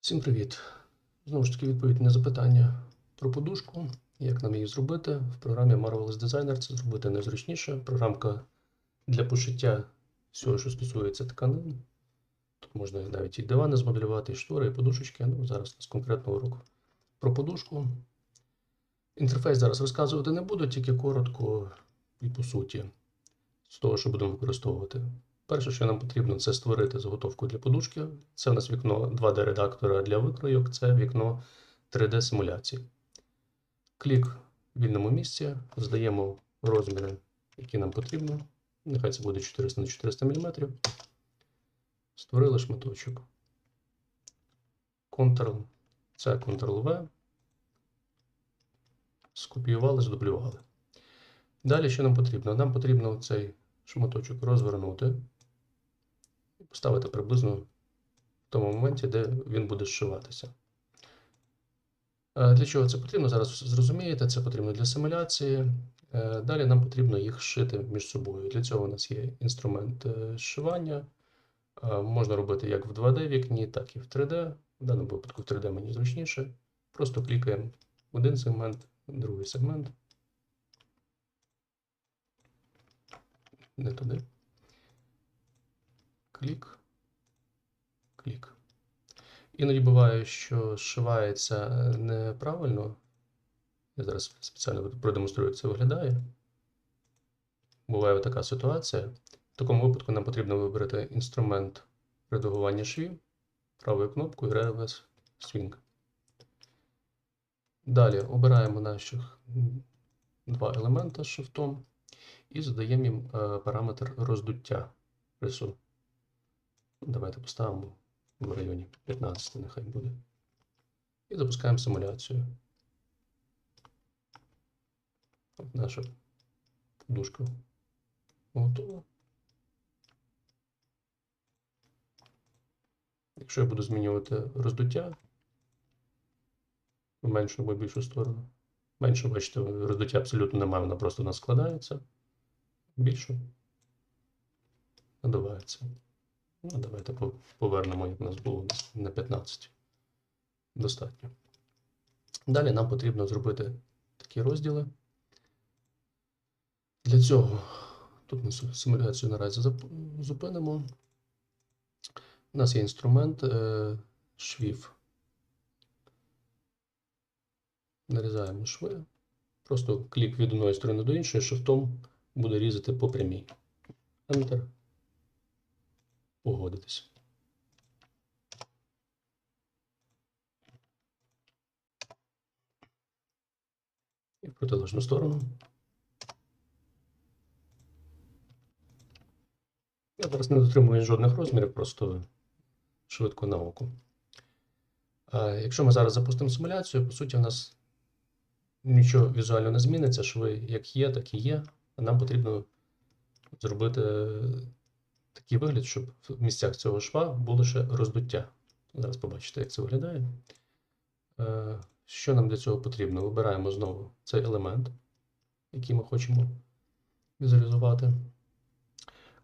Всім привіт! Знову ж таки, відповідь на запитання про подушку. Як нам її зробити? В програмі Marvelous Designer це зробити незручніше. Програмка для пошиття всього, що стосується тканин. Тут можна навіть і дивани змоделювати, і штори, і подушечки. Ну, зараз у нас конкретно урок про подушку. Інтерфейс зараз розказувати не буду, тільки коротко і по суті з того, що будемо використовувати. Перше, що нам потрібно, це створити заготовку для подушки. Це у нас вікно 2D-редактора для викройок, це вікно 3D-симуляції. Клік в вільному місці, здаємо розміри, які нам потрібно. Нехай це буде 400 на 400 мм. Створили шматочок. Ctrl, це Ctrl-V. Скопіювали, здублювали. Далі що нам потрібно? Нам потрібно цей шматочок розвернути поставити приблизно в тому моменті, де він буде зшиватися. Е, Для чого це потрібно? Зараз зрозумієте, це потрібно для симуляції. Е, Далі нам потрібно їх зшити між собою. Для цього у нас є інструмент е, зшивання. Е, Можна робити як в 2D вікні, так і в 3D. В даному випадку в 3D мені зручніше. Просто клікаємо один сегмент, другий сегмент. Не туди. Клік. Клік. Іноді буває, що зшивається неправильно. Я зараз спеціально продемонструю, як це виглядає. Буває така ситуація. В такому випадку нам потрібно вибрати інструмент редагування швів правою кнопкою Reverse Swing. Далі обираємо наших два елемента шифтом і задаємо їм е, параметр роздуття рису. Давайте поставимо в районі 15, нехай буде. І запускаємо симуляцію. От наша подушка готова. Якщо я буду змінювати роздуття в меншу або більшу сторону, менше, бачите, роздуття абсолютно немає, вона просто у нас складається. Більшу надувається. Ну, давайте повернемо, як у нас було на 15. Достатньо. Далі нам потрібно зробити такі розділи. Для цього тут ми симуляцію наразі зупинимо. У нас є інструмент е, швів. Нарізаємо шви. Просто клік від одної сторони до іншої, шифтом буде різати по прямій. Enter. Погодитись. І в протилежну сторону. Я зараз не дотримую жодних розмірів, просто швидко на око. Якщо ми зараз запустимо симуляцію, по суті, у нас нічого візуально не зміниться. Шви як є, так і є. Нам потрібно зробити такий вигляд, щоб в місцях цього шва було лише роздуття. Зараз побачите, як це виглядає. Е, Що нам для цього потрібно? Вибираємо знову цей елемент, який ми хочемо візуалізувати.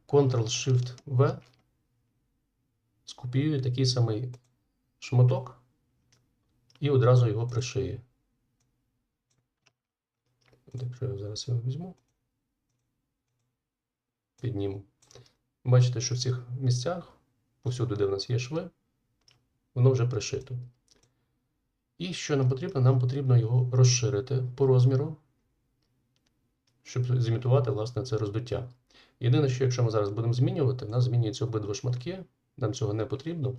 Ctrl-Shift-V скопіює такий самий шматок і одразу його пришиє. Якщо я зараз його візьму, підніму. Бачите, що в цих місцях, повсюди, де в нас є шви, воно вже пришито. І що нам потрібно? Нам потрібно його розширити по розміру, щоб зімітувати власне це роздуття. Єдине, що якщо ми зараз будемо змінювати, в нас змінюються обидва шматки, нам цього не потрібно.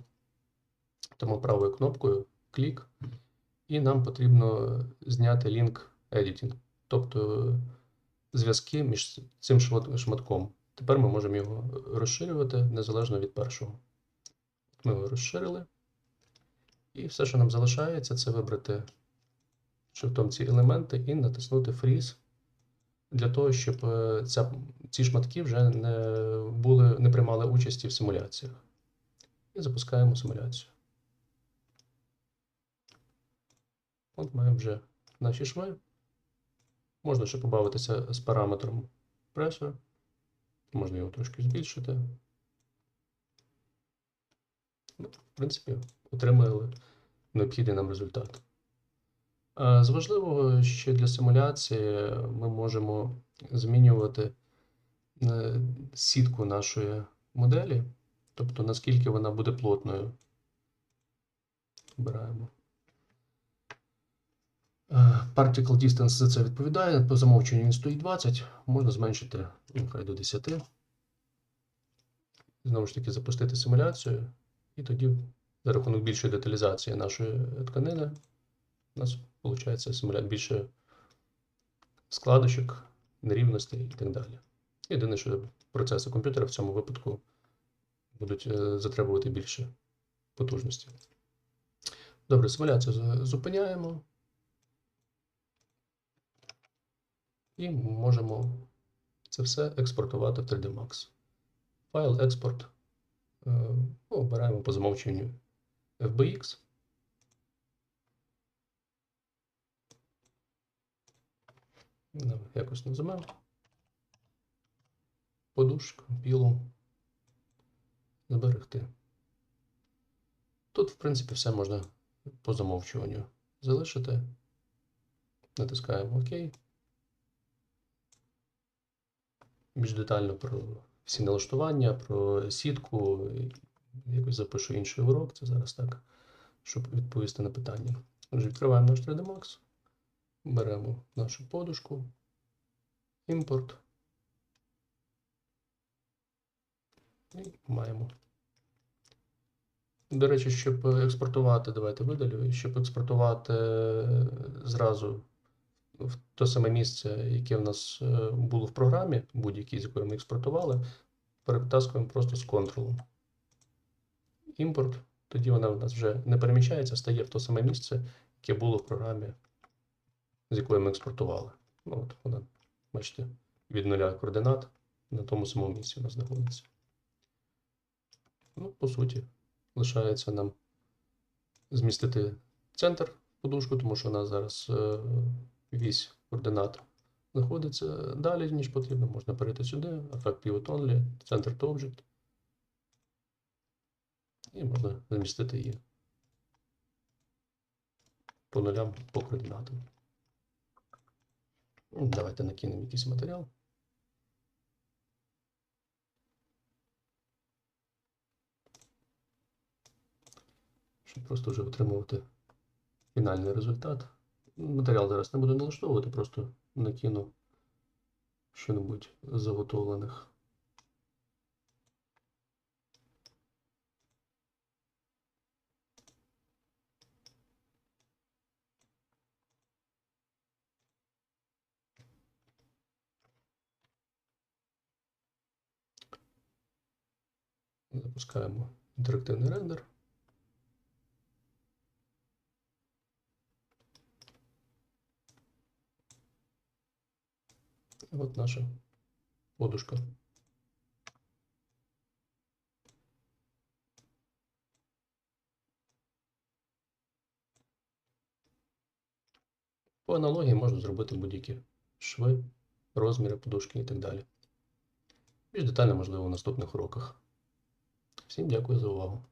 Тому правою кнопкою клік, і нам потрібно зняти лінк Editing, тобто зв'язки між цим шматком. Тепер ми можемо його розширювати незалежно від першого. Ми його розширили. І все, що нам залишається, це вибрати шрифтом ці елементи і натиснути Freeze для того, щоб е, ця, ці шматки вже не, були, не приймали участі в симуляціях. І запускаємо симуляцію. От маємо вже наші шви. Можна ще побавитися з параметром Pressure. Можна його трошки збільшити. Ну, в принципі, отримали необхідний нам результат. З важливого ще для симуляції ми можемо змінювати е, сітку нашої моделі, тобто наскільки вона буде плотною. Обираємо. Е, Particle distance за це відповідає. По замовченню він стоїть 20, можна зменшити ну, хай до 10. Знову ж таки, запустити симуляцію, і тоді за рахунок більшої деталізації нашої тканини у нас виходить симуля... більше складочок, нерівностей і так далі. Єдине, що процеси комп'ютера в цьому випадку будуть е, затребувати більше потужності. Добре, симуляцію зупиняємо. І можемо це все експортувати в 3D Max. Файл експорт. е, ну, Обираємо по замовченню FBX. Ну, Якось називаємо. Подушка, пілу. Зберегти. Тут, в принципі, все можна по замовчуванню залишити. Натискаємо ОК. Більш детально про всі налаштування, про сітку. Якось запишу інший урок. Це зараз так, щоб відповісти на питання. Отже, відкриваємо наш 3D Max. Беремо нашу подушку. Імпорт. І маємо. До речі, щоб експортувати, давайте видалю, щоб експортувати е, зразу в те саме місце, яке в нас е, було в програмі, будь-якій, з якої ми експортували, перетаскуємо просто з контролом. Імпорт, тоді вона в нас вже не переміщається, стає в те саме місце, яке було в програмі, з якої ми експортували. Ну, от вона, бачите, від нуля координат на тому самому місці нас знаходиться. Ну, по суті, лишається нам змістити центр подушку, тому що у нас зараз е, вісь координат знаходиться далі, ніж потрібно. Можна перейти сюди, Effect Pivot Only, Center to Object. І можна замістити її по нулям по координатам. Ну, Давайте накинемо якийсь матеріал. Щоб просто вже отримувати фінальний результат. Матеріал зараз не буду налаштовувати, просто накину що-небудь заготовлених. Запускаємо інтерактивний рендер. І от наша подушка. По аналогії можна зробити будь-які шви, розміри подушки і так далі. Більш детально, можливо, в наступних уроках. Всім дякую за увагу.